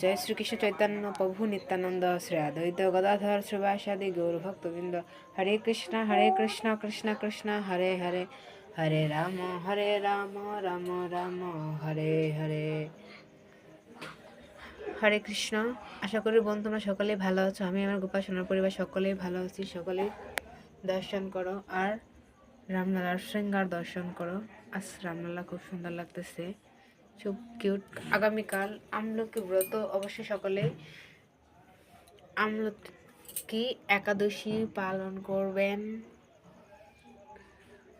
জয় শ্রীকৃষ্ণ চৈতন্য প্রভু নিত্যানন্দ শ্রী অদ্বৈত গদাধর শ্রীবাসাদি গৌর ভক্তবৃন্দ। হরে কৃষ্ণ হরে কৃষ্ণ কৃষ্ণ কৃষ্ণ, হরে হরে। হরে রাম হরে রাম রাম রাম, হরে হরে। হরে কৃষ্ণ, আশা করি বোন তোমরা সকলেই ভালো আছো। আমি আমার গোপাল সোনার পরিবার, সকলেই ভালো আছি। সকলেই দর্শন করো আর রামলালার শৃঙ্গার দর্শন করো। আজ রামলালা খুব সুন্দর লাগতেছে। খুব কিউট আগামীকাল আমলকি ব্রত, অবশ্যই সকলে আমলকি একাদশী পালন করবেন।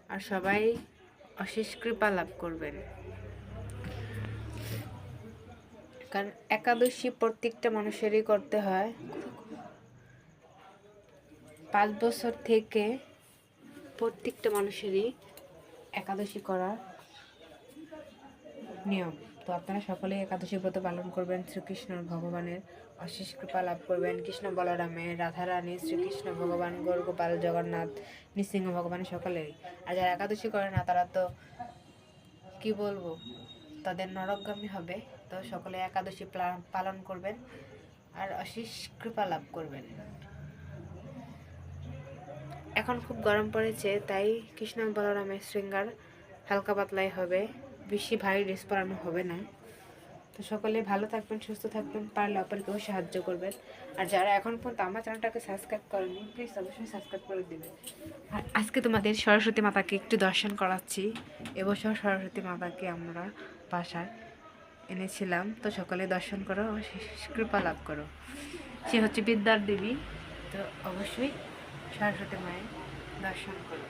আর সবাই অশেষ কৃপা লাভ করবেন। কারণ একাদশী প্রত্যেকটা মানুষেরই করতে হয়। পাঁচ বছর থেকে প্রত্যেকটা মানুষেরই একাদশী করা নিয়ম। তো আপনারা সকলেই একাদশী ব্রত পালন করবেন শ্রীকৃষ্ণ ভগবানের অশেষ কৃপা লাভ করবেন। কৃষ্ণ বলরামের রাধারানী, শ্রীকৃষ্ণ ভগবান গৌর গোপাল জগন্নাথ, নৃসিংহ ভগবান সকলেই আর যারা একাদশী করে না, তারা তো কি বলব, তাদের নরকগামী হবে। তো সকলে একাদশী পালন করবেন আর অশেষ কৃপা লাভ করবেন। এখন খুব গরম পড়েছে, তাই কৃষ্ণ বলরামের শৃঙ্গার হালকা পাতলাই হবে। বেশি ভারী ড্রেস পরানো হবে না। তো সকলে ভালো থাকবেন, সুস্থ থাকবেন, পারলে অপরকেও সাহায্য করবেন। আর যারা এখন পর্যন্ত আমার চ্যানেলটাকে সাবস্ক্রাইব করেনি প্লিজ অবশ্যই সাবস্ক্রাইব করে দেবেন। আর আজকে তোমাদের সরস্বতী মাতাকে একটু দর্শন করাচ্ছি। এবছর সরস্বতী মাতাকে আমরা বাসায় এনেছিলাম। তো সকলে দর্শন করো কৃপা লাভ করো। সে হচ্ছে বিদ্যার দেবী। তো অবশ্যই সরস্বতী মায়ের দর্শন করো।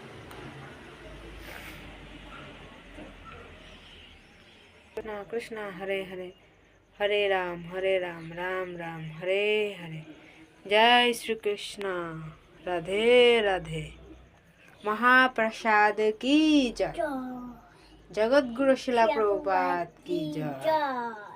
কৃষ্ণ কৃষ্ণ হরে হরে হরে রাম হরে রাম রাম রাম হরে হরে জয় শ্রীকৃষ্ণ রাধে রাধে মহাপ্রসাদ কি জয় জগৎগুরু শিলা প্রভুপাত কি জয়